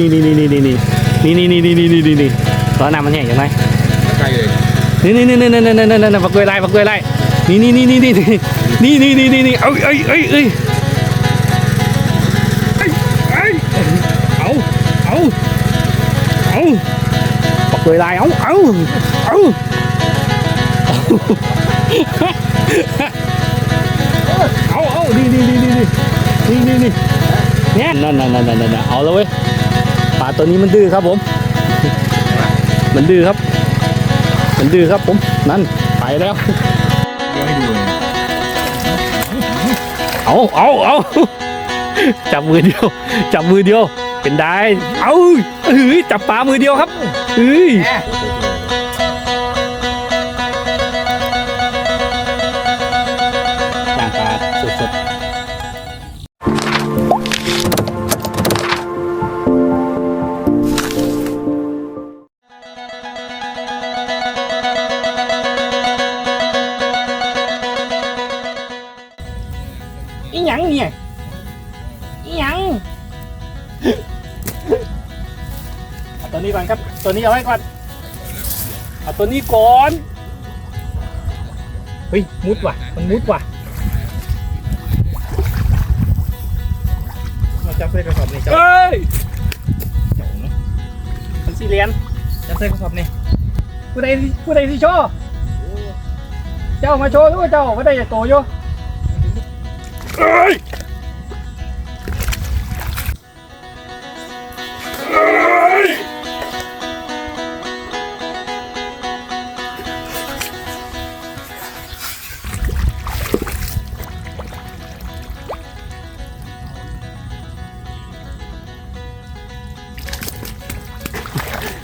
นี่นี่นี่นี่นี่นี่นี่นี่นี่นี่นี่นี่นี่ตอนน้ำมันแห้งยังไงใกล้เลยนี่นี่นี่นี่นี่นี่นี่นี่ปักกล้วยไล่ปักกล้วยไล่นี่นี่นี่นี่นี่นี่นี่นี่นี่นี่เอ้ยเอ้ยเอ้ยเอ้ยเอาเอาเอาปักกล้วยไล่เอาเอาเอาเอาเอานี่นี่นี่นี่นี่นี่นี่เนี่ยนั่นนั่นนั่นนั่นนั่นเอาแล้วเว้ย ปลาตัวนี้มันดื้อครับผม มันดื้อครับ มันดื้อครับผม นั่นไปแล้วเดี๋ยวให้ดูเลยเอาเอาเอาจับมือเดียว จับมือเดียว เป็นได้ เอาเอ้ยจับปลามือเดียวครับเอ้ย ตัวนี้เอาไว้ก่อน เอาตัวนี้ก่อน เฮ้ย มุดว่ะ มันมุดว่ะมาจับใส่กระสอบนี่จับเฮ้ยจับเนาะมันสีเหรียญจับใส่กระสอบนี่ผู้ใดผู้ใดที่โชว์เจ้ามาโชว์ด้วยเจ้าไม่ได้จะโตอยู่เอ้ย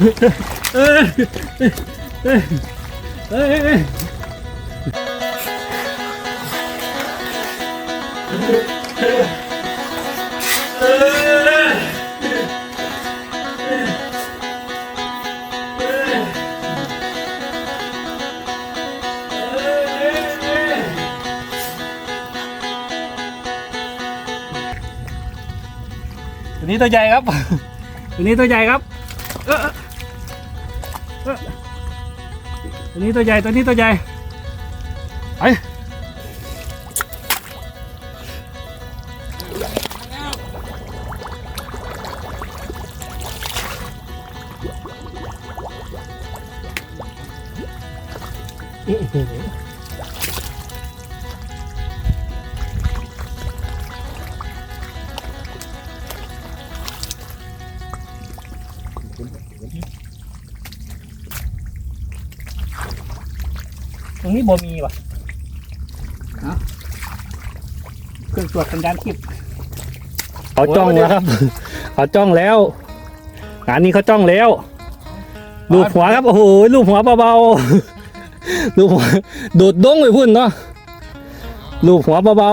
ตัวนี้ตัวใหญ่ครับ ตัวนี้ตัวใหญ่ครับเออเออ ตัวนี้ตัวใหญ่ตัวนี้ตัวใหญ่ไป ตรงนี้บ่มีว่ะเอ้าเครื่องตรวจสัญญาณทิพย์เขาจ้องแล้วครับ เขาจ้องแล้วงานนี้เขาจ้องแล้วลูบหัวครับโอ้โหลูบหัวเบาๆลูบหัวโดดดงไปพุ่นเนาะลูบหัวเบา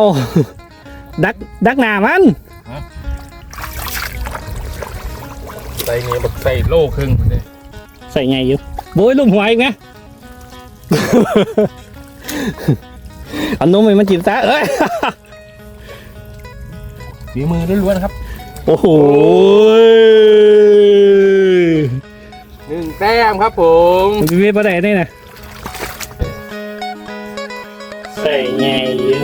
ๆดักดักหนามันใส่นี่บักใส่โลครึ่งเลยใส่ไงอยู่โบยลูบหัวอีกนะ เอานมไปมันจีบซะเอ้ยฝีมือล้วนๆครับโอ้โหหนึ่งแต้มครับผมมันเป็นประเด็นนี่นะใส่ไงอยู่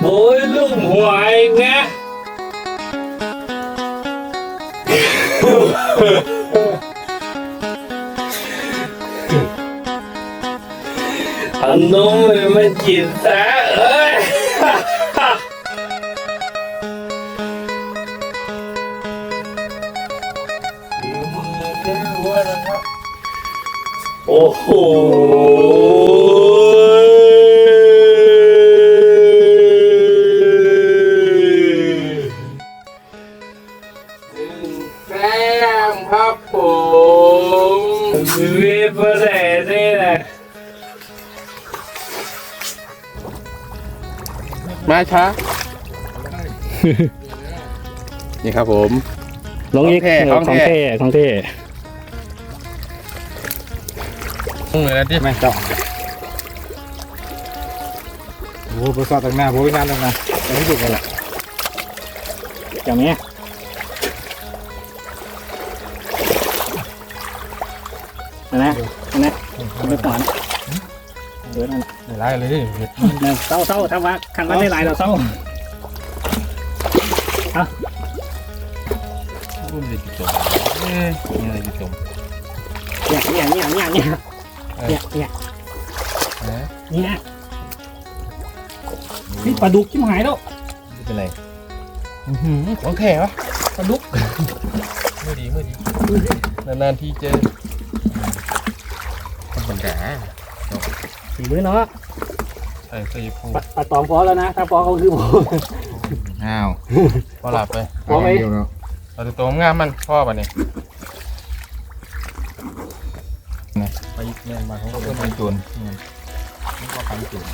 โบยลูกหัวอีกนะ นมให้มันจินซะเอ้ยโอ้โหแป้ครับผมเรียบร้ มาช้า นี่ครับผม ลงอีกของแท้เของเท้ ของเท่ต้องเลยนะที่ไม่เจาะโอ้โหประสาทต่างหน้าโว้ยนานแล้วนะแต่ไม่ถูกกันแหละอย่างนี้นะนะนะไปก่อน เดี๋ยวนั่นได้ไรเลยเห็ดนั่นเศร้าเศร้าทำว่าขันว่าได้หลายเราเศร้ารุ่นเด็กจุดจมเอ้ยนี่อะไรจุดจมเนี่ยเนี่ยเนี่ยเนี่ยเนี่ยเนี่ยเนี่ยนะเนี่ยนี่ปลาดุกชิมหายแล้วไม่เป็นไรอื้อหือของแข็งวะปลาดุกเมื่อดีเมื่อดีนานๆทีเจอธรรมดา สีมือเนาะใส่ใส่พูปลาปลาตองพอแล้วนะ ถ้าพอเขาคือผม อ้าวพอหลับไปพอไหมเอาตัวงามมันพ่อป่ะเนี่ยนะไปแม่มาเขาก็เป็นโจรนี่ก็ไปโจร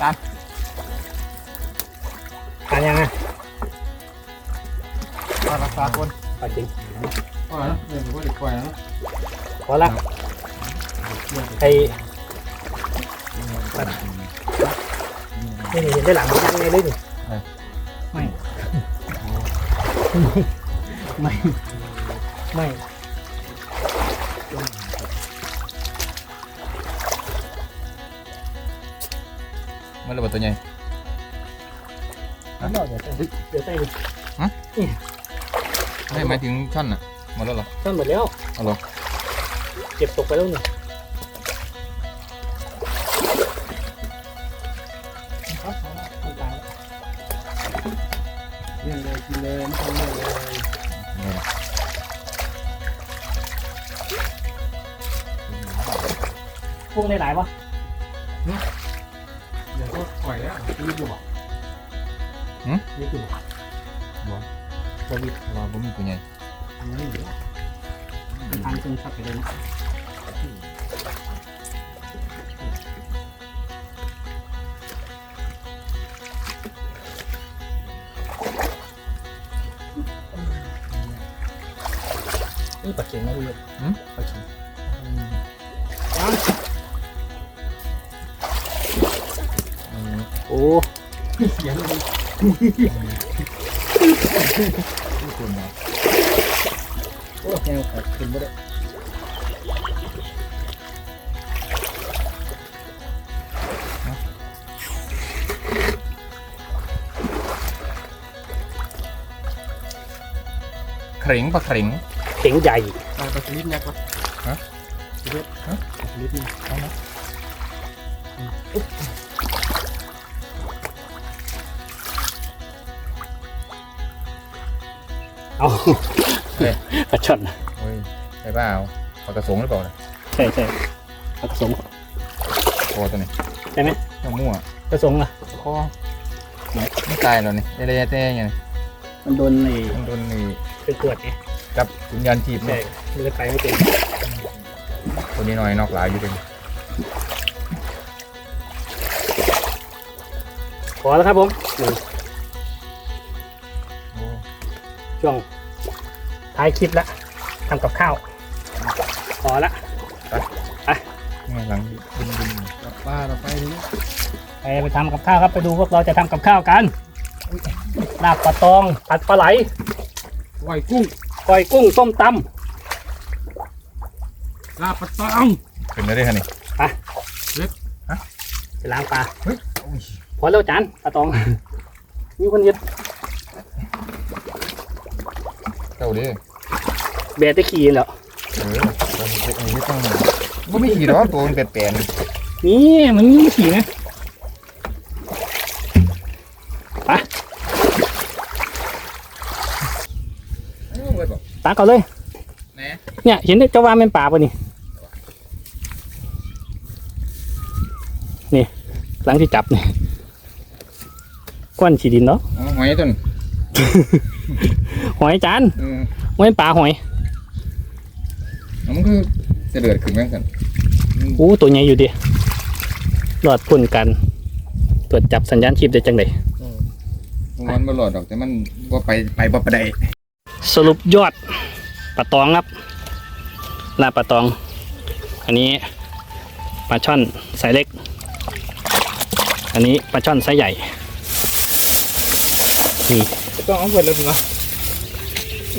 ทานยังไงปลาราคาคนปลาจริงปล่อยนะเดี๋ยวผมก็เด็กปล่อยนะพอละ ไอ้นี่เห็นได้หลังมันยังไงเลยนี่ไม่ ไม่ ไม่มันระเบิดตัวใหญ่ไม่เดี๋ยวใส่เดี๋ยวใส่ดิไม่หมายถึงช่อนอะหมดแล้วหรอต้นหมดแล้วเอาเหรอเก็บตกไปแล้วนี่ นเลยกินเลยไม่ต้องเลือกเลยเนี่ยพุ่งได้หลายปะเดี๋ยวก็ปล่อยแล้วรีบอยู่บ่รีบอยู่บ่บ่บ่รีบรอผมมีตัวใหญ่ทำไม่อยู่เป็นทางเครื่องชักไปเลยนะ นี่ปลาเข็งนะพี่ปลาเข็งโอ้เสียงเลยทุกคนนะโอ้แนวขาดขึ้นไม่ได้เข่งปลาเข่ง เข็งใหญ่ปลาปลาชนิดยักษ์ปะฮะฮะนิดนึงเอานะเอาปลาช่อนโอ้ยใช่เปล่าปลากระสงหรือเปล่าเนี่ยใช่ใช่ปลากระสงคอตัวนี้ใช่ไหมต้องมั่วกระสงอะคอไม่ตายแล้วนี่เอะไรเต้ไงนี่มันโดนในมันโดนนี่เป็นขวดไง กับสัญญาณจีบใช่เนาะมันเลยไปไม่เป็นตัวนี้หน่อยนอกหลายอยู่เป็นพอแล้วครับผมหนึ่งโอ้ช่วงท้ายคลิปแล้วทำกับข้าวพอละนี่หลังบินบินปลาเราไปนี่ไปไปทำกับข้าวครับไปดูพวกเราจะทำกับข้าวกันลาบปลาตองผัดปลาไหลไหวกุ้ง ก้อยกุ้งส้มตลาบปลาตองขึ้นได้เลยฮะนี่ำไปล้างปลาเฮ้ยโอ้ยพอแล้วจานปลาตองมีคนเย็ดเจ้าดิเบียร์ตะขี่แล้วเออเราเห็นอันนี้ต้องว่าไม่ขี่หรอกตัวมันแปลนนี่มันมีขี่นะ ๆเอ้าเว้ยบอก ตาก่อนเลยแหน่เนี่ยเห็นเจ้าว่าเป็นป่าปะนี่นี่หลังที่จับนี่ควันฉีดินเนาะเอาหอยต้นหอยจานเออไม่เป็นป่าหอยเอามันคือเสลือดขึ้นแม่งสันอู้ตัวใหญ่อยู่ดิหลอดพ่นกัน ตรวจจับสัญญาณชีพได้จังไดมันบ่หลอดดอกแต่มันบ่ไปไปบ่ไปได้สรุปยอด ปลาตองครับลาบปลาตอง อันนี้ปลาช่อนไซส์เล็ก อันนี้ปลาช่อนไซส์ใหญ่ นี่ต้องเอาเปิดแล้วสิวะ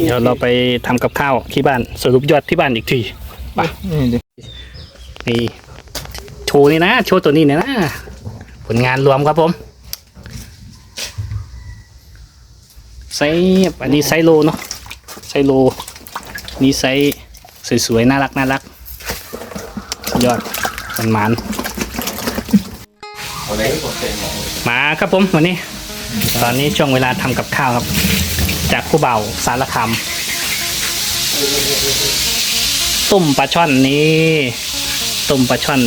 เดี๋ยวเราไปทำกับข้าวที่บ้านสรุปยอดที่บ้านอีกทีไปนี่ดินี่โชว์นี่นะ โชว์ตัวนี้เนี่ยนะ ผลงานรวมครับผมไซส์อันนี้ไซส์โลเนาะไซส์โล นี่ไซส์สวยๆ น่ารักน่ารักสุดยอดมันมันเอาไหนก็เต็มหมดๆมาครับผมวันนี้ ตอนนี้ช่วงเวลาทำกับข้าวครับ จากผู้เบาสารคำต้มปลาช่อนนี้ต้มปลาช่อน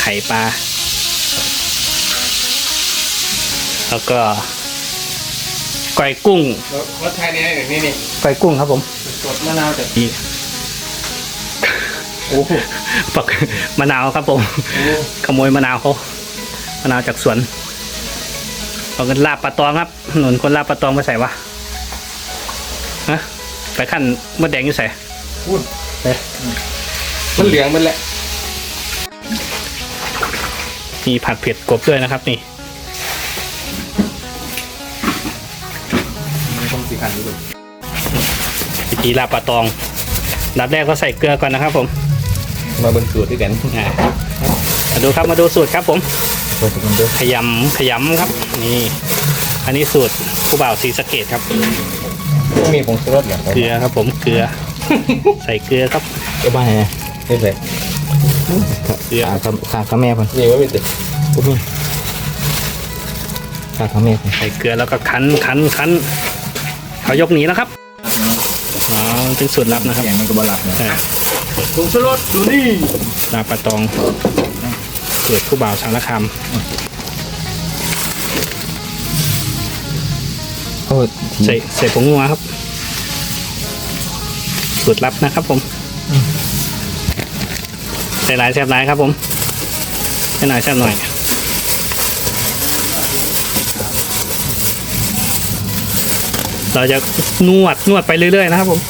ไข่ปลา แล้วก็ก้อยกุ้งรสชาตินี้แบบนี้นี่ก้อยกุ้งครับผม สดมะนาวจากนี่โอ้โหปักมะนาวครับผม ขโมยมะนาวเขามะนาวจากสวนเอากันลาบปลาตองครับ หนุนคนลาบปลาตองไปใส่วะฮะไปขั้นมดแดงอยู่ใส่พูดเอ๊ะมันเหลืองมันแหละมีผัดเผ็ดกบด้วยนะครับ นี่ต้องสีขันด้วย วิธีลาบปลาตองดับแรกก็ใส่เกลือก่อนนะครับผม มาบนสูตรด้วยกันอ่ามาดูครับมาดูสูตรครับผมเปิดกันด้วยขยำขยำครับ นี่ อันนี้สูตรผู้บ่าวสีสะเกตครับ มีผงชูรสอย่างเกลือครับผมเกลือ ใส่เกลือครับก็บ้าไงไม่ใส่เกลือขาขาขาแม่พันนี่ว่าไม่ติดปุ๊บนี่ขาขาแม่พันใส่เกลือแล้วก็คั้นคั้นคั้นเขายกหนีแล้วครับ อ๋อถึงสูตรลับนะครับแกงมันก็บหลับนะอ่าผงชูรสดูนี่ลาบปลาตองเกิดผู้บ่าวสารคามโอ้ยใส่ใส่ผงงัวครับ สูตรลับนะครับผมใส่หลายแซ่บหลายครับผมใส่หน่อยแซ่บหน่อย เราจะนวดนวดไปเรื่อยๆนะครับผม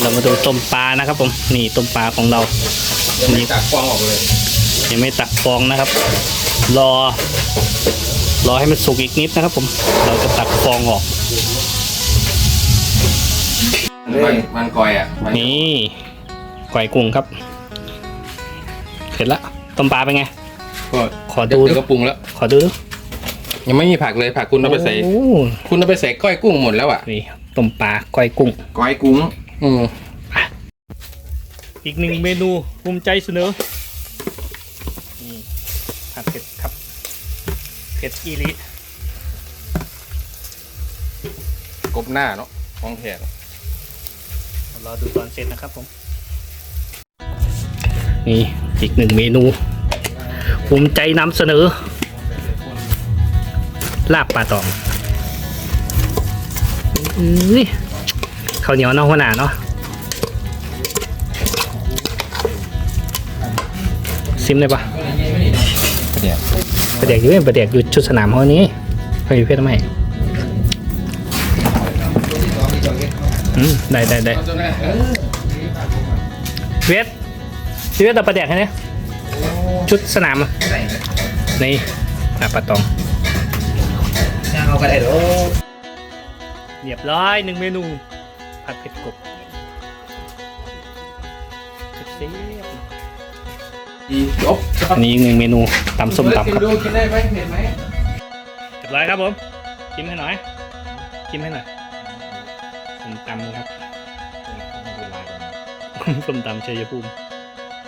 เรามาดูต้มปลานะครับ ผมนี่ต้มปลาของเรานี่ตักฟองออกเลยยังไม่ตักฟองนะครับ รอ รอให้มันสุกอีกนิดนะครับ ผม เราจะตักฟองออกมันมันกอยอะมันนี่ก๋วยกุ้งครับเสร็จละต้มปลาเป็นไงก็ขอดูเดี๋ยวก็ปรุงแล้ว ขอดูดิ ยังไม่มีผักเลยผักคุณเอาไปใส่ โอ้คุณเอาไปใส่ก้อยกุ้งหมดแล้วอะนี่ต้มปลาก๋วยกุ้ง ก้อยกุ้งอืมอีกหนึ่งเมนูภูมิใจเสนอนี่ผัดเผ็ดครับเผ็ดอีลิกบหน้าเนาะของแท้เนาะรอดูตอนเสร็จนะครับผม นี่อีกหนึ่งเมนู ภูมิใจนำเสนอ ลาบปลาตองอื้อข้าวเหนียวเนาะหัวหน้าเนาะซิมเลยปะเดี๋ยวประเด็กอยู่เว้ยประเด็กอยู่ชุดสนามเขานี้ไปเพชรทำไมอืมได้ได้ได้เวทพี่เวทเอาประเด็กให้เนี่ยชุดสนามอะนี่ปลาตอง ย่างเอาก็ได้หรอเรียบร้อยหนึ่งเมนู ผัดเผ็ดกบเสียบดีจบๆอันนี้อีกหนึ่งเมนูตำส้มตำครับดูกินได้ไหมเห็นไหมเรียบร้อยครับผมชิมให้หน่อยชิมให้หน่อยส้มตำครับส้มตำชัยภูมิ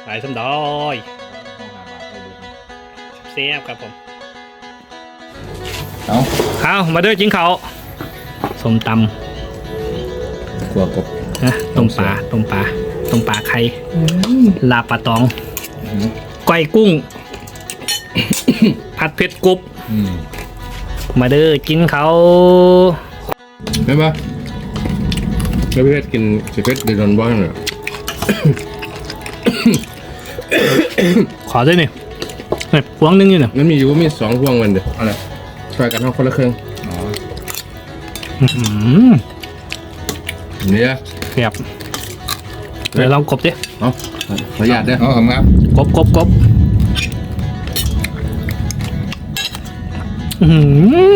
หลายส้มดอยเสียบครับผมเอา เอามาด้วยจิงเขาวส้มตตัวกบำนะต้มปลาต้มปลาต้มปลาไข่ลาบปลาตองก้อยกุ้ง ผัดเผ็ดกบอืมมาเด้อกินเขาวไม่ปะแล้วพี่เพชรกินสิเพชรเดือดร้อนเหรอขอด้วยนี่นี่พวงหนึงอยู่เนี่ยมันมีอยู่มีสองพวงมันเด้ออะไร ช่วยกันทั้งคนละครึ่งอ๋ออื้อหือเนี่ยเสียบเดี๋ยวลองกบดิเอาขออนุญาตเด้อเอาครับกบกบกบอื้อหื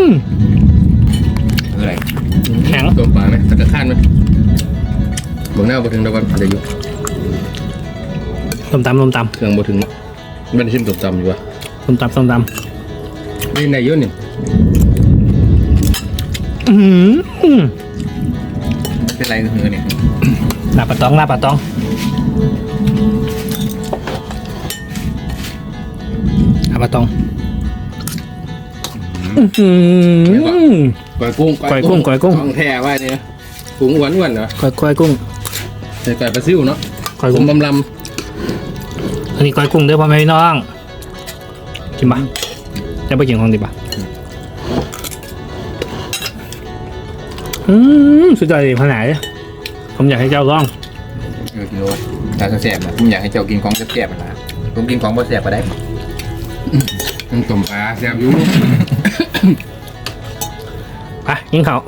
ออะไรไหมตะกะข้านไหมเบื้องหน้าบ่ถึงตะวันเดี๋ยวอยู่ส้มตำส้มตเครื่องบ่ถึงไม่ได้ชิมตบตำอยู่วะำส้มตำส้มตนี่ในยุ่นนี่ำ อื้อหือเป็นไรกับเหือเนี่ยลาบปะตองลาบปะตอง ลาบปะตองอื้อหือก้อยกุ้งก้อยกุ้งก้อยกุ้งของแท้ว่าเนี่ยกุ้งหวานหวานๆเหรอก้อยก้อยกุ้งใส่ไก่ปลาซิวเนาะก้อยผกุ้มงบำลอันนี้ก้อยกุ้งเด้อพ่อแม่พี่น้องกินปะจะไปกินของดีปะ อืมสุดยอดเลยขนาดนี้ผมอยากให้เจ้าลองเออกิโลตาแสบนะผมอยากให้เจ้ากินของแสบๆนะผมกินของบ่แสบก็ได้ำมันต้มปลาแซ่บอยู่ไปกินข้าว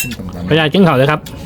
ขึ้นตรงๆพยายกินข้าวเลยครับอ